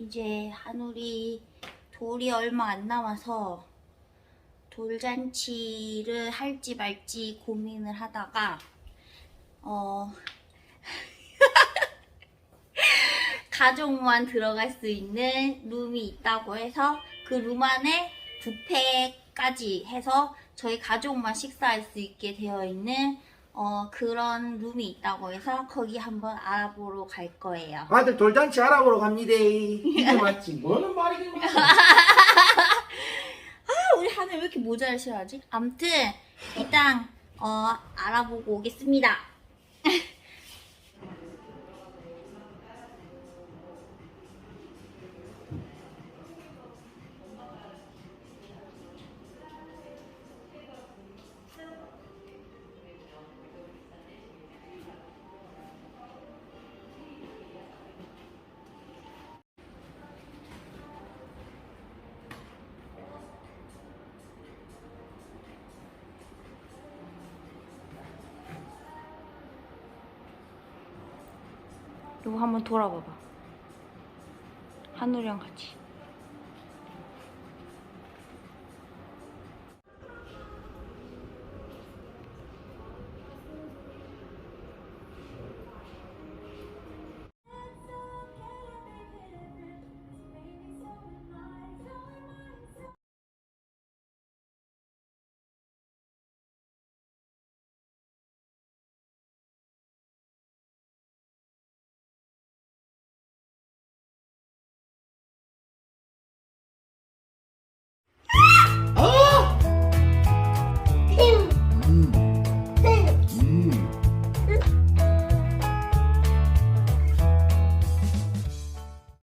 이제 한우리 돌이 얼마 안 남아서 돌잔치를 할지 말지 고민을 하다가 어 가족만 들어갈 수 있는 룸이 있다고 해서 그 룸 안에 뷔페까지 해서 저희 가족만 식사할 수 있게 되어 있는 어, 그런 룸이 있다고 해서 거기 한번 알아보러 갈 거예요. 아들 돌잔치 알아보러 갑니다. 이게 맞지? 뭐는 말이긴 맞지? 아, 우리 하늘 왜 이렇게 모자를 싫어하지? 암튼 일단 어, 알아보고 오겠습니다. 이거 한번 돌아봐봐. 하늘이랑 같이.